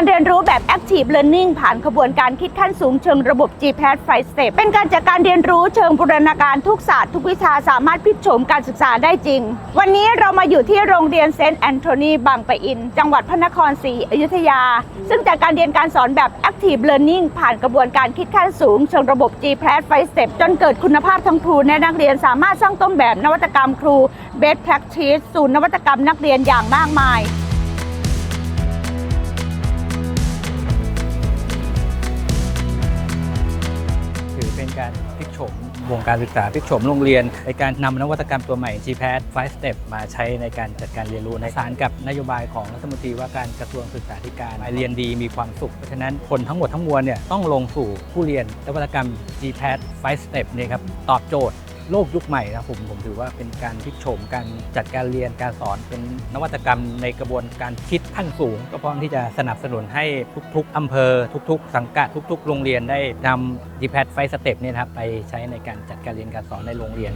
การเรียนรู้แบบ Active Learning ผ่านขบวนการคิดขั้นสูงเชิงระบบ GPAD 5 Step เป็นการจัดการเรียนรู้เชิงบูรณาการทุกศาสตร์ทุกวิชาสามารถพลิกโฉมการศึกษาได้จริง วันนี้เรามาอยู่ที่โรงเรียนเซนต์แอนโทนีบางปะอิน จังหวัดพระนครศรีอยุธยา ซึ่งจัดการเรียนการสอนแบบ Active Learning ผ่านกระบวนการคิดขั้นสูงเชิงระบบ GPAD 5 Step จนเกิดคุณภาพทั้งครูและนักเรียนสามารถสร้างต้นแบบนวัตกรรมครู Best Practice สู่นวัตกรรมนักเรียนอย่างมากมาย วงการศึกษาพิกโฉมโรงเรียน ในการนำนวัตกรรมตัวใหม่ GPAD 5 Step มาใช้ในการจัดการเรียนรู้ในสารกับนโยบายของรัฐมนตรีว่าการกระทรวงศึกษาธิการเรียนดีมีความสุข เพราะฉะนั้นคนทั้งหมดทั้งมวลเนี่ยต้องลงสู่ผู้เรียนนวัตกรรม GPAD 5 Step เนี่ยครับตอบโจทย์ โลกยุคใหม่นะผมผมถือว่าเป็นการพลิกโฉมการจัดการเรียนการสอนเป็นนวัตกรรมในกระบวนการคิดขั้นสูง ก็พร้อมที่จะสนับสนุนให้ทุก ๆอำเภอ ทุก ๆ สังกัดทุก ๆ โรงเรียนได้นำ GPAD 5 Step เนี่ยนะครับไปใช้ในการจัดการเรียนการสอนในโรงเรียน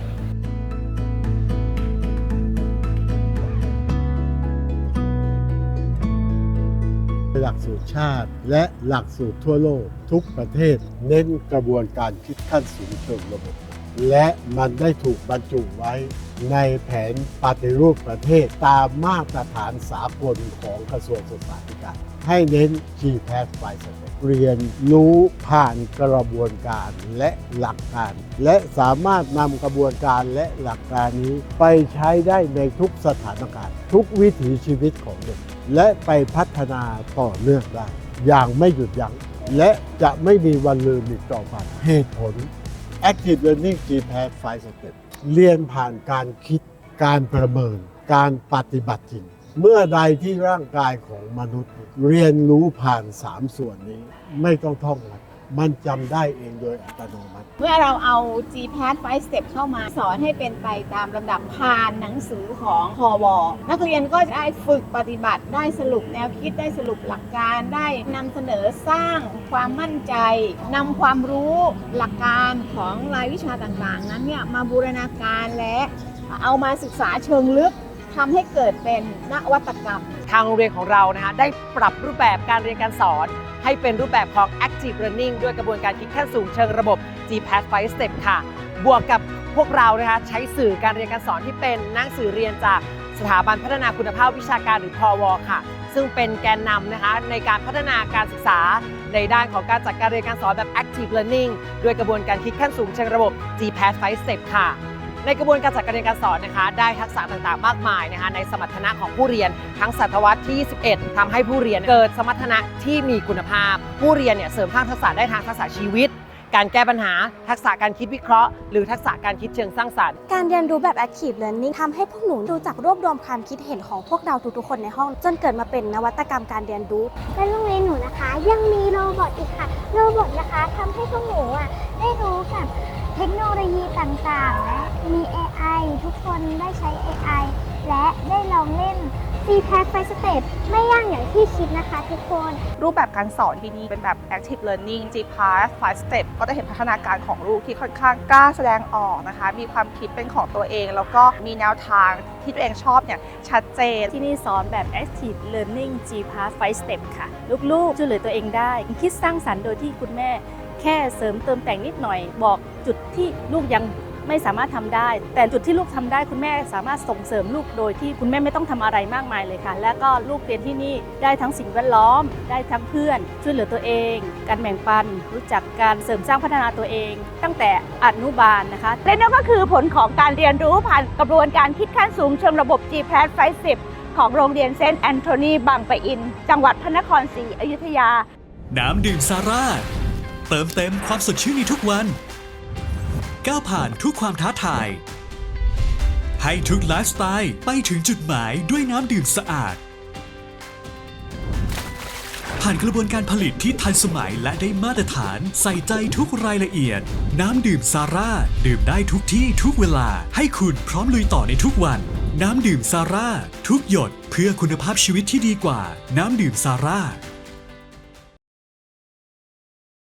หลักสูตรชาติ และหลักสูตรทั่วโลก ทุกประเทศ เน้นกระบวนการคิดขั้นสูงเชิงระบบ และมันได้ถูกบรรจุไว้ในแผนปฏิรูปประเทศตามมาตรฐานสากลของกระทรวงศึกษาธิการ ให้เน้น GPAS ไฟสเตเรียนรู้ผ่านกระบวนการและหลักการ และสามารถนำกระบวนการและหลักการนี้ไปใช้ได้ในทุกสถานการณ์ ทุกวิถีชีวิตของเด็ก และไปพัฒนาต่อเนื่องได้ อย่างไม่หยุดยัง้งและจะไม่มีวันลืมอีกต่อไปเหตุผล Active Learning GPAD 5 Step เรียนผ่านการคิดการประเมิน การปฏิบัติจริง เมื่อใดที่ร่างกายของมนุษย์ เรียนรู้ผ่าน 3 ส่วนนี้ไม่ต้องท่องมัน มันจำได้เองโดยอัตโนมัติ เมื่อเราเอา GPAD 5 Step เข้ามาสอนให้เป็นไปตามลำดับผ่านหนังสือของพวนักเรียนก็จะได้ฝึกปฏิบัติได้สรุปแนวคิดได้สรุปหลักการได้นำเสนอสร้างความมั่นใจนำความรู้หลักการของรายวิชาต่างๆ นั้นเนี่ยมาบูรณาการและเอามาศึกษาเชิงลึก ทำให้เกิดเป็นนวัตกรรม ทางโรงเรียนของเรานะคะได้ปรับรูปแบบการเรียนการสอน ให้เป็นรูปแบบของ Active Learning ด้วยกระบวนการคิดขั้นสูงเชิงระบบ GPAD 5 Step ค่ะ บวกกับพวกเรานะคะใช้สื่อการเรียนการสอนที่เป็นหนังสือเรียนจากสถาบันพัฒนาคุณภาพวิชาการหรือพอวค่ะ ซึ่งเป็นแกนนำนะคะในการพัฒนาการศึกษา ในด้านของการจัดการเรียนการสอนแบบ Active Learning ด้วยกระบวนการคิดขั้นสูงเชิงระบบ GPAD 5 Step ค่ะ ในกระบวนการจัดการเรียนการสอนนะคะ ได้ทักษะต่างๆ มากมายนะคะในสมรรถนะของผู้เรียนทั้งศตวรรษที่ 21ทำให้ผู้เรียนเกิดสมรรถนะที่มีคุณภาพ ผู้เรียนเนี่ยเสริมสร้างทักษะได้ทางทักษะชีวิต การแก้ปัญหา ทักษะการคิดวิเคราะห์ หรือทักษะการคิดเชิงสร้างสรรค์ การเรียนรู้แบบ Active Learning ทำให้พวกหนูดูจากรวบรวมความคิดเห็นของพวกเราทุกๆคนในห้อง จนเกิดมาเป็นนวัตกรรมการเรียนรู้ และโรงเรียนหนูนะคะ ยังมีโรบอทอีกค่ะ โรบอทนะคะทำให้พวกหนูอะได้รู้กับ เทคโนโลยีต่างๆ และมี AI ทุกคนได้ใช้ AI และได้ลองเล่น c p a d 5 Step ไม่ยากอย่างที่คิดนะคะทุกคน รูปแบบการสอนที่นี่เป็นแบบ active learning G Path 5 step ก็จะเห็นพัฒนาการของลูกที่ค่อนข้างกล้าแสดงออกนะคะ มีความคิดเป็นของตัวเอง แล้วก็มีแนวทางที่ตัวเองชอบเนี่ยชัดเจน ที่นี่สอนแบบ Active Learning G Path 5 Step ค่ะ ลูกๆช่วยเหลือตัวเองได้ คิดสร้างสรรค์โดยที่คุณแม่ แค่เสริมเติมแต่งนิดหน่อย บอกจุดที่ลูกยังไม่สามารถทำได้ แต่จุดที่ลูกทำได้คุณแม่สามารถส่งเสริมลูกโดยที่คุณแม่ไม่ต้องทำอะไรมากมายเลยค่ะ และก็ลูกเรียนที่นี่ได้ทั้งสิ่งแวดล้อม ได้ทั้งเพื่อน ช่วยเหลือตัวเอง การแบ่งปัน รู้จักการเสริมสร้างพัฒนาตัวเอง ตั้งแต่อนุบาลนะคะ และนั่นก็คือผลของการเรียนรู้ผ่านกระบวนการคิดขั้นสูงเชิงระบบ GPAD 5 10ของโรงเรียนเซนต์แอนโทนีบางปะอิน จังหวัดพระนครศรีอยุธยา น้ำดื่มซาร่า เติมเต็มความสดชื่นในทุกวัน ก้าวผ่านทุกความท้าทาย ให้ทุกไลฟ์สไตล์ไปถึงจุดหมายด้วยน้ำดื่มสะอาด ผ่านกระบวนการผลิตที่ทันสมัยและได้มาตรฐานใส่ใจทุกรายละเอียด น้ำดื่มซาร่า ดื่มได้ทุกที่ทุกเวลาให้คุณพร้อมลุยต่อในทุกวัน น้ำดื่มซาร่า ทุกหยดเพื่อคุณภาพชีวิตที่ดีกว่า น้ำดื่มซาร่า